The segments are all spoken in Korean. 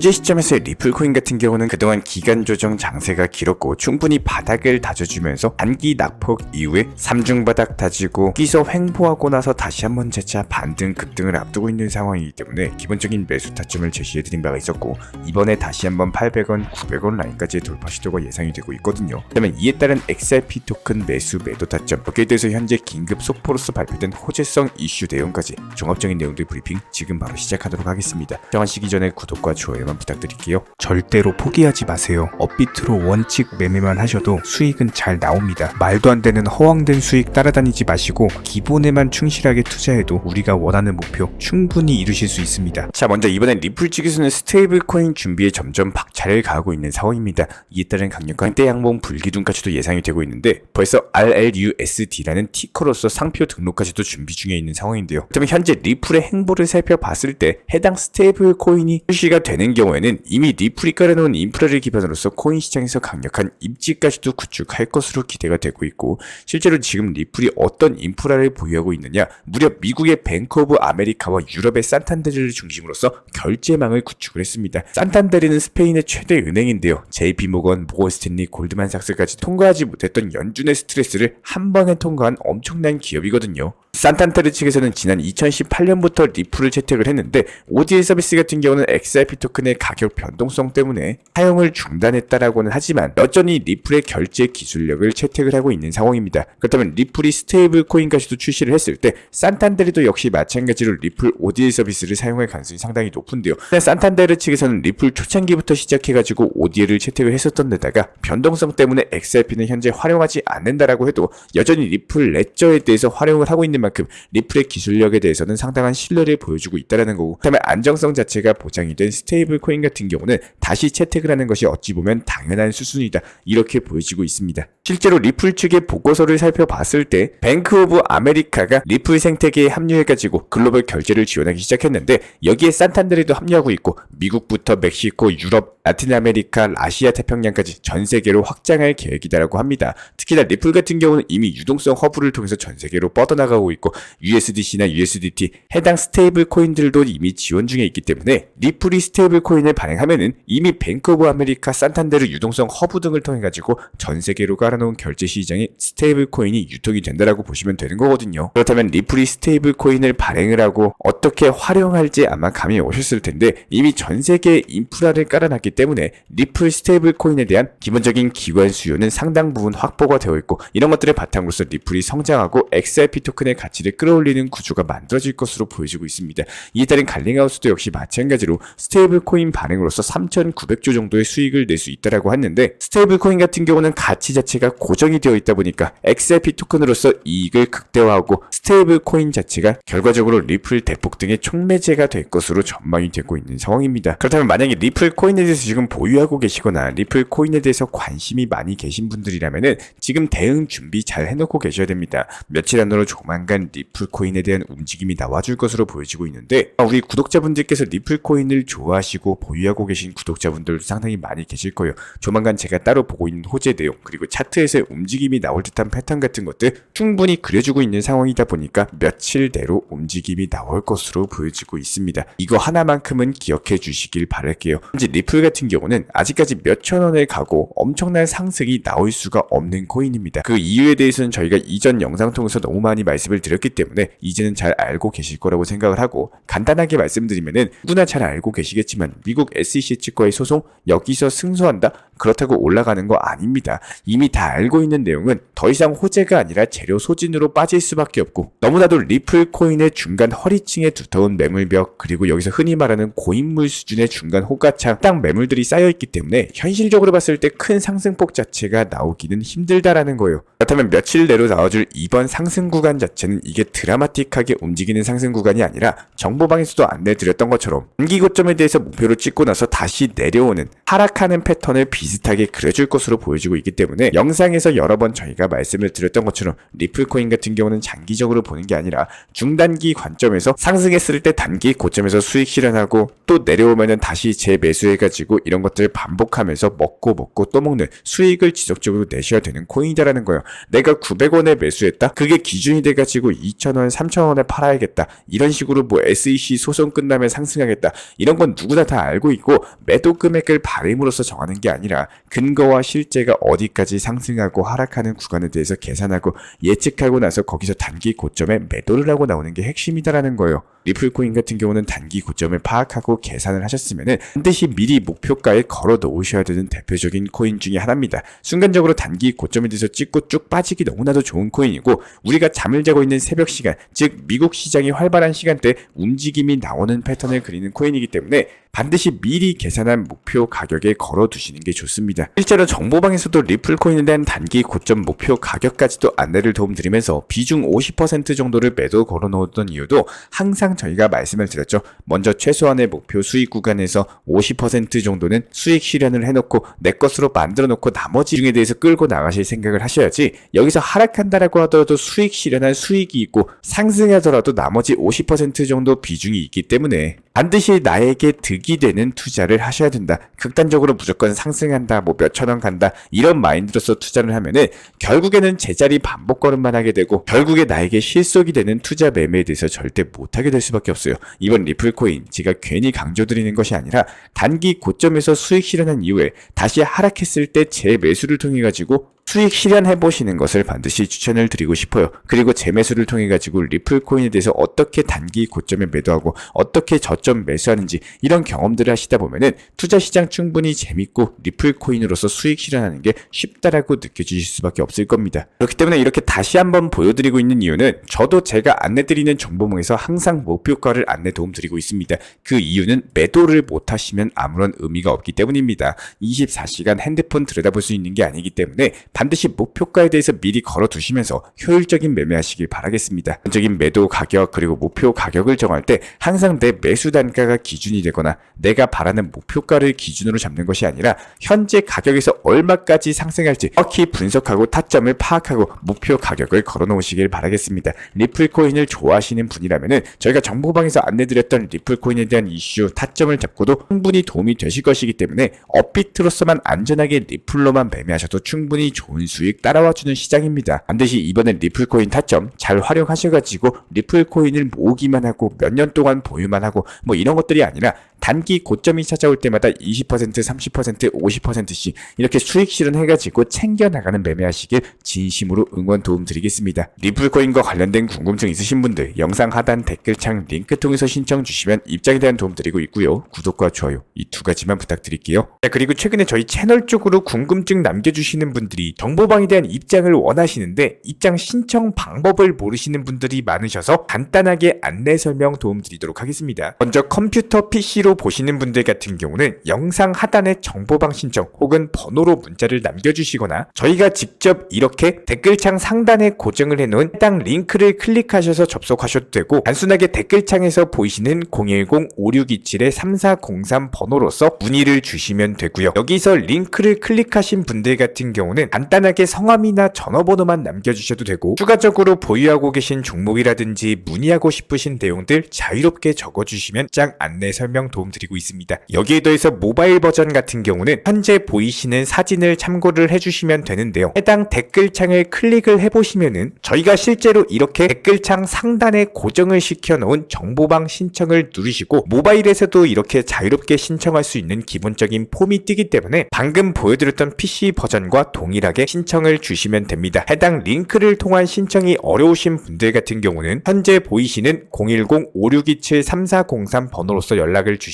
현재 시점에서의 리플코인 같은 경우는 그동안 기간 조정 장세가 길었고 충분히 바닥을 다져주면서 단기 낙폭 이후에 삼중 바닥 다지고 끼서 횡보하고 나서 다시 한번 재차 반등 급등을 앞두고 있는 상황이기 때문에 기본적인 매수 타점을 제시해드린 바가 있었고 이번에 다시 한번 800원, 900원 라인까지의 돌파 시도가 예상이 되고 있거든요. 그다음에 이에 따른 XRP 토큰 매수 매도 타점 여기에 대해서 현재 긴급 속보로서 발표된 호재성 이슈 내용까지 종합적인 내용들 브리핑 지금 바로 시작하도록 하겠습니다. 정하시기 전에 구독과 좋아요 만 부탁드릴게요. 절대로 포기하지 마세요. 업비트로 원칙 매매만 하셔도 수익은 잘 나옵니다. 말도 안 되는 허황된 수익 따라다니지 마시고 기본에만 충실하게 투자해도 우리가 원하는 목표 충분히 이루실 수 있습니다. 자, 먼저 이번엔 리플 측에서는 스테이블 코인 준비에 점점 박차를 가하고 있는 상황입니다. 이에 따른 강력한 대양봉 불기둥까지도 예상이 되고 있는데 벌써 RLUSD라는 티커로서 상표 등록까지도 준비 중에 있는 상황인데요. 그렇다면 현재 리플의 행보를 살펴봤을 때 해당 스테이블 코인이 출시가 되는 경우에는 이미 리플이 깔아놓은 인프라를 기반으로서 코인 시장에서 강력한 입지까지도 구축할 것으로 기대가 되고 있고 실제로 지금 리플이 어떤 인프라를 보유하고 있느냐 무려 미국의 뱅크 오브 아메리카와 유럽의 산탄데르를 중심으로서 결제망을 구축을 했습니다. 산탄데르는 스페인의 최대 은행인데요. JP 모건, 모건 스탠리, 골드만삭스까지 통과하지 못했던 연준의 스트레스를 한 방에 통과한 엄청난 기업이거든요. 산탄테르 측에서는 지난 2018년부터 리플을 채택을 했는데 ODL 서비스 같은 경우는 XRP 토큰의 가격 변동성 때문에 사용을 중단했다라고는 하지만 여전히 리플의 결제 기술력을 채택을 하고 있는 상황입니다. 그렇다면 리플이 스테이블 코인까지도 출시를 했을 때 산탄데르도 역시 마찬가지로 리플 ODL 서비스를 사용할 가능성이 상당히 높은데요. 근데 산탄데르 측에서는 리플 초창기부터 시작해가지고 ODL을 채택을 했었던 데다가 변동성 때문에 XRP는 현재 활용하지 않는다라고 해도 여전히 리플 레저에 대해서 활용을 하고 있는 만큼 리플의 기술력에 대해서는 상당한 신뢰를 보여주고 있다라는 거고 그다음에 안정성 자체가 보장이 된 스테이블 코인 같은 경우는 다시 채택을 하는 것이 어찌 보면 당연한 수순이다 이렇게 보여지고 있습니다. 실제로 리플 측의 보고서를 살펴봤을 때 뱅크 오브 아메리카가 리플 생태계에 합류해가지고 글로벌 결제를 지원하기 시작했는데 여기에 산탄데르도 합류하고 있고 미국부터 멕시코, 유럽, 라틴 아메리카, 아시아 태평양까지 전 세계로 확장할 계획이다라고 합니다. 특히나 리플 같은 경우는 이미 유동성 허브를 통해서 전 세계로 뻗어나가고 있고 USDC나 USDT 해당 스테이블 코인들도 이미 지원 중에 있기 때문에 리플이 스테이블 코인을 발행하면은 이미 뱅크 오브 아메리카, 산탄데르 유동성 허브 등을 통해 가지고 전 세계로 깔아놓은 결제 시장에 스테이블 코인이 유통이 된다라고 보시면 되는 거거든요. 그렇다면 리플이 스테이블 코인을 발행을 하고 어떻게 활용할지 아마 감이 오셨을 텐데 이미 전 세계에 인프라를 깔아놨기 때문에 리플 스테이블 코인에 대한 기본적인 기관 수요는 상당 부분 확보가 되어 있고 이런 것들을 바탕으로서 리플이 성장하고 XRP 토큰의 가치를 끌어올리는 구조가 만들어질 것으로 보여지고 있습니다. 이에 따른 갈링하우스도 역시 마찬가지로 스테이블 코인 발행으로서 3,900조 정도의 수익을 낼 수 있다라고 했는데 스테이블 코인 같은 경우는 가치 자체가 고정이 되어 있다 보니까 XRP 토큰으로서 이익을 극대화하고 스테이블 코인 자체가 결과적으로 리플 대폭 등의 촉매제가 될 것으로 전망이 되고 있는 상황입니다. 그렇다면 만약에 리플 코인에 대해서 지금 보유하고 계시거나 리플 코인에 대해서 관심이 많이 계신 분들이라면은 지금 대응 준비 잘 해놓고 계셔야 됩니다. 며칠 안으로 조만간 리플 코인에 대한 움직임이 나와줄 것으로 보여지고 있는데 아, 우리 구독자분들께서 리플 코인을 좋아하시고 보유하고 계신 구독자분들 상당히 많이 계실 거예요. 조만간 제가 따로 보고 있는 호재 내용 그리고 차트에서의 움직임이 나올 듯한 패턴 같은 것들 충분히 그려주고 있는 상황이다 보니까 며칠 내로 움직임이 나올 것으로 보여지고 있습니다. 이거 하나만큼은 기억해 주시길 바랄게요. 현재 리플 같은 경우는 아직까지 몇천 원을 가고 엄청난 상승이 나올 수가 없는 코인입니다. 그 이유에 대해서는 저희가 이전 영상 통해서 너무 많이 말씀을 드렸기 때문에 이제는 잘 알고 계실 거라고 생각을 하고 간단하게 말씀드리면은 누구나 잘 알고 계시겠지만 미국 SEC 측과의 소송 여기서 승소한다 그렇다고 올라가는 거 아닙니다. 이미 다 알고 있는 내용은 더 이상 호재가 아니라 재료 소진으로 빠질 수밖에 없고 너무나도 리플 코인의 중간 허리층에 두터운 매물벽 그리고 여기서 흔히 말하는 고인물 수준의 중간 호가창 딱 매물 들이 쌓여 있기 때문에 현실적으로 봤을 때 큰 상승폭 자체가 나오기는 힘들다라는 거예요. 그렇다면 며칠 내로 나와줄 이번 상승 구간 자체는 이게 드라마틱하게 움직이는 상승 구간이 아니라 정보방에서도 안내드렸던 것처럼 단기 고점에 대해서 목표를 찍고 나서 다시 내려오는 하락하는 패턴을 비슷하게 그려줄 것으로 보여지고 있기 때문에 영상에서 여러 번 저희가 말씀을 드렸던 것처럼 리플코인 같은 경우는 장기적으로 보는 게 아니라 중단기 관점에서 상승했을 때 단기 고점에서 수익 실현하고 또 내려오면은 다시 재매수해가지고 이런 것들을 반복하면서 먹고 먹고 또 먹는 수익을 지속적으로 내셔야 되는 코인이다라는 거예요. 내가 900원에 매수했다? 그게 기준이 돼가지고 2,000원, 3,000원에 팔아야겠다. 이런 식으로 뭐 SEC 소송 끝나면 상승하겠다. 이런 건 누구나 다 알고 있고 매도 금액을 바램으로써 정하는 게 아니라 근거와 실제가 어디까지 상승하고 하락하는 구간에 대해서 계산하고 예측하고 나서 거기서 단기 고점에 매도를 하고 나오는 게 핵심이다라는 거예요. 리플코인 같은 경우는 단기 고점을 파악하고 계산을 하셨으면은 반드시 미리 목 표가에 걸어 놓으셔야 되는 대표적인 코인 중에 하나입니다. 순간적으로 단기 고점에 대해서 찍고 쭉 빠지기 너무나도 좋은 코인이고 우리가 잠을 자고 있는 새벽 시간, 즉 미국 시장이 활발한 시간대 움직임이 나오는 패턴을 그리는 코인이기 때문에 반드시 미리 계산한 목표 가격에 걸어 두시는 게 좋습니다. 실제로 정보방에서도 리플 코인에 대한 단기 고점 목표 가격까지도 안내를 도움드리면서 비중 50% 정도를 매도 걸어 놓았던 이유도 항상 저희가 말씀을 드렸죠. 먼저 최소한의 목표 수익 구간에서 50% 정도는 수익 실현을 해놓고 내 것으로 만들어 놓고 나머지 중에 대해서 끌고 나가실 생각을 하셔야지 여기서 하락한다라고 하더라도 수익 실현한 수익이 있고 상승하더라도 나머지 50% 정도 비중이 있기 때문에 반드시 나에게 득이 되는 투자를 하셔야 된다. 극단적으로 무조건 상승한다, 뭐 몇천 원 간다, 이런 마인드로서 투자를 하면은 결국에는 제자리 반복 걸음만 하게 되고 결국에 나에게 실속이 되는 투자 매매에 대해서 절대 못하게 될 수밖에 없어요. 이번 리플코인 제가 괜히 강조드리는 것이 아니라 단기 고점에서 수익 실현한 이후에 다시 하락했을 때 재매수를 통해 가지고 수익 실현해 보시는 것을 반드시 추천을 드리고 싶어요. 그리고 재매수를 통해 가지고 리플 코인에 대해서 어떻게 단기 고점에 매도하고 어떻게 저점 매수하는지 이런 경험들을 하시다 보면은 투자 시장 충분히 재밌고 리플 코인으로서 수익 실현하는 게 쉽다라고 느껴지실 수밖에 없을 겁니다. 그렇기 때문에 이렇게 다시 한번 보여드리고 있는 이유는 저도 제가 안내드리는 정보망에서 항상 목표가를 안내 도움 드리고 있습니다. 그 이유는 매도를 못 하시면 아무런 의미가 없기 때문입니다. 24시간 핸드폰 들여다볼 수 있는 게 아니기 때문에 반드시 목표가에 대해서 미리 걸어두시면서 효율적인 매매하시길 바라겠습니다. 적인 매도 가격 그리고 목표 가격을 정할 때 항상 내 매수 단가가 기준이 되거나 내가 바라는 목표가를 기준으로 잡는 것이 아니라 현재 가격에서 얼마까지 상승할지 정확히 분석하고 타점을 파악하고 목표 가격을 걸어놓으시길 바라겠습니다. 리플코인을 좋아하시는 분이라면은 저희가 정보방에서 안내드렸던 리플코인에 대한 이슈 타점을 잡고도 충분히 도움이 되실 것이기 때문에 업비트로서만 안전하게 리플로만 매매하셔도 충분히 좋은 수익 따라와주는 시장입니다. 반드시 이번엔 리플코인 타점 잘 활용하셔가지고 리플코인을 모으기만 하고 몇 년 동안 보유만 하고 뭐 이런 것들이 아니라 단기 고점이 찾아올 때마다 20%, 30%, 50%씩 이렇게 수익 실현해가지고 챙겨나가는 매매하시길 진심으로 응원 도움 드리겠습니다. 리플코인과 관련된 궁금증 있으신 분들 영상 하단 댓글창 링크 통해서 신청 주시면 입장에 대한 도움 드리고 있고요. 구독과 좋아요 이 두 가지만 부탁드릴게요. 자, 그리고 최근에 저희 채널 쪽으로 궁금증 남겨주시는 분들이 정보방에 대한 입장을 원하시는데 입장 신청 방법을 모르시는 분들이 많으셔서 간단하게 안내 설명 도움 드리도록 하겠습니다. 먼저 컴퓨터 PC로 보시는 분들 같은 경우는 영상 하단에 정보방 신청 혹은 번호로 문자를 남겨주시거나 저희가 직접 이렇게 댓글창 상단에 고정을 해놓은 해당 링크를 클릭하셔서 접속하셔도 되고 단순하게 댓글창에서 보이시는 010-5627-3403 번호로서 문의를 주시면 되고요. 여기서 링크를 클릭하신 분들 같은 경우는 간단하게 성함이나 전화번호만 남겨주셔도 되고 추가적으로 보유하고 계신 종목이라든지 문의하고 싶으신 내용들 자유롭게 적어주시면 장 안내 설명 도 움드리고 있습니다. 여기에 더해서 모바일 버전 같은 경우는 현재 보이시는 사진을 참고를 해주시면 되는데요. 해당 댓글창을 클릭을 해보시면은 저희가 실제로 이렇게 댓글창 상단에 고정을 시켜놓은 정보방 신청을 누르시고 모바일에서도 이렇게 자유롭게 신청할 수 있는 기본적인 폼이 뜨기 때문에 방금 보여드렸던 PC 버전과 동일하게 신청을 주시면 됩니다. 해당 링크를 통한 신청이 어려우신 분들 같은 경우는 현재 보이시는 010-5627-3403 번호로서 연락을 주시면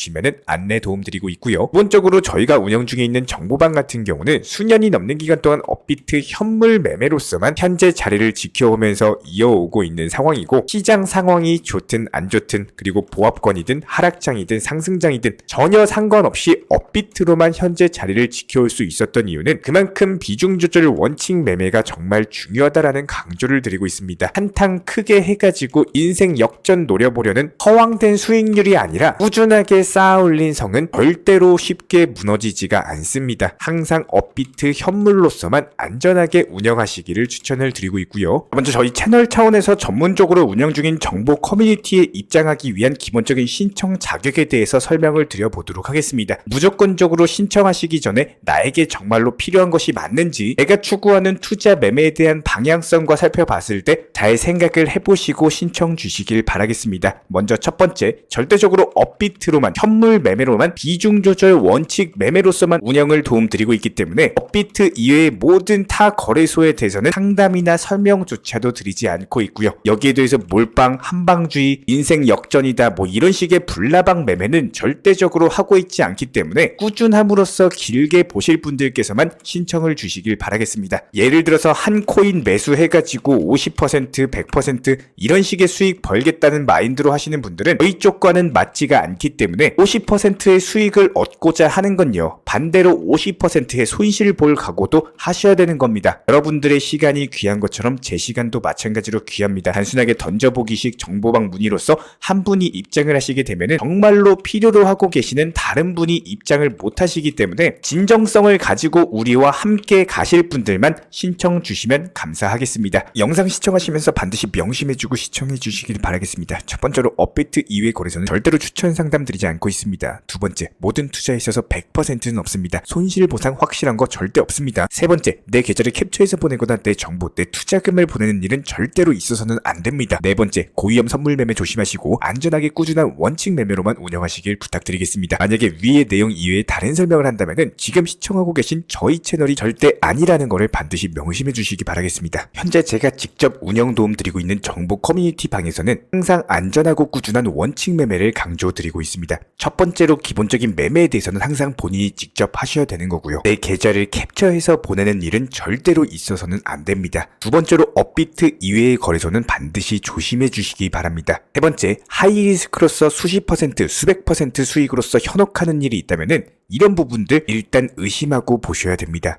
안내 도움드리고 있고요. 기본적으로 저희가 운영 중에 있는 정보방 같은 경우는 수년이 넘는 기간 동안 업비트 현물 매매로서만 현재 자리를 지켜오면서 이어오고 있는 상황이고 시장 상황이 좋든 안 좋든 그리고 보합권이든 하락장이든 상승장이든 전혀 상관없이 업비트로만 현재 자리를 지켜올 수 있었던 이유는 그만큼 비중 조절 원칙 매매가 정말 중요하다라는 강조를 드리고 있습니다. 한탕 크게 해가지고 인생 역전 노려보려는 허황된 수익률이 아니라 꾸준하게 쌓아 올린 성은 절대로 쉽게 무너지지가 않습니다. 항상 업비트 현물로서만 안전하게 운영하시기를 추천을 드리고 있고요. 먼저 저희 채널 차원에서 전문적으로 운영 중인 정보 커뮤니티에 입장하기 위한 기본적인 신청 자격에 대해서 설명을 드려보도록 하겠습니다. 무조건적으로 신청하시기 전에 나에게 정말로 필요한 것이 맞는지 내가 추구하는 투자 매매에 대한 방향성과 살펴봤을 때 잘 생각을 해보시고 신청 주시길 바라겠습니다. 먼저 첫 번째, 절대적으로 업비트로만 현물 매매로만 비중 조절 원칙 매매로서만 운영을 도움드리고 있기 때문에 업비트 이외의 모든 타 거래소에 대해서는 상담이나 설명조차도 드리지 않고 있고요. 여기에 대해서 몰빵, 한방주의, 인생 역전이다 뭐 이런 식의 불나방 매매는 절대적으로 하고 있지 않기 때문에 꾸준함으로써 길게 보실 분들께서만 신청을 주시길 바라겠습니다. 예를 들어서 한 코인 매수해가지고 50% 100% 이런 식의 수익 벌겠다는 마인드로 하시는 분들은 저희 쪽과는 맞지가 않기 때문에 50%의 수익을 얻고자 하는 건요. 반대로 50%의 손실 볼 각오도 하셔야 되는 겁니다. 여러분들의 시간이 귀한 것처럼 제 시간도 마찬가지로 귀합니다. 단순하게 던져보기식 정보방 문의로서 한 분이 입장을 하시게 되면 정말로 필요로 하고 계시는 다른 분이 입장을 못 하시기 때문에 진정성을 가지고 우리와 함께 가실 분들만 신청 주시면 감사하겠습니다. 영상 시청하시면서 반드시 명심해주고 시청해 주시길 바라겠습니다. 첫 번째로 업비트 이외 거래소는 절대로 추천 상담 드리지 않고 있습니다. 두 번째, 모든 투자에 있어서 100%는 없습니다. 손실 보상 확실한 거 절대 없습니다. 세 번째, 내 계좌를 캡처해서 보내거나 내 정보, 내 투자금을 보내는 일은 절대로 있어서는 안 됩니다. 네 번째, 고위험 선물 매매 조심하시고 안전하게 꾸준한 원칙 매매로만 운영하시길 부탁드리겠습니다. 만약에 위의 내용 이외에 다른 설명을 한다면은 지금 시청하고 계신 저희 채널이 절대 아니라는 것을 반드시 명심해 주시기 바라겠습니다. 현재 제가 직접 운영 도움 드리고 있는 정보 커뮤니티 방에서는 항상 안전하고 꾸준한 원칙 매매를 강조 드리고 있습니다. 첫 번째로 기본적인 매매에 대해서는 항상 본인이 직접 하셔야 되는 거고요. 내 계좌를 캡처해서 보내는 일은 절대로 있어서는 안 됩니다. 두 번째로 업비트 이외의 거래소는 반드시 조심해 주시기 바랍니다. 세 번째, 하이리스크로서 수십 퍼센트, 수백 퍼센트 수익으로서 현혹하는 일이 있다면은 이런 부분들 일단 의심하고 보셔야 됩니다.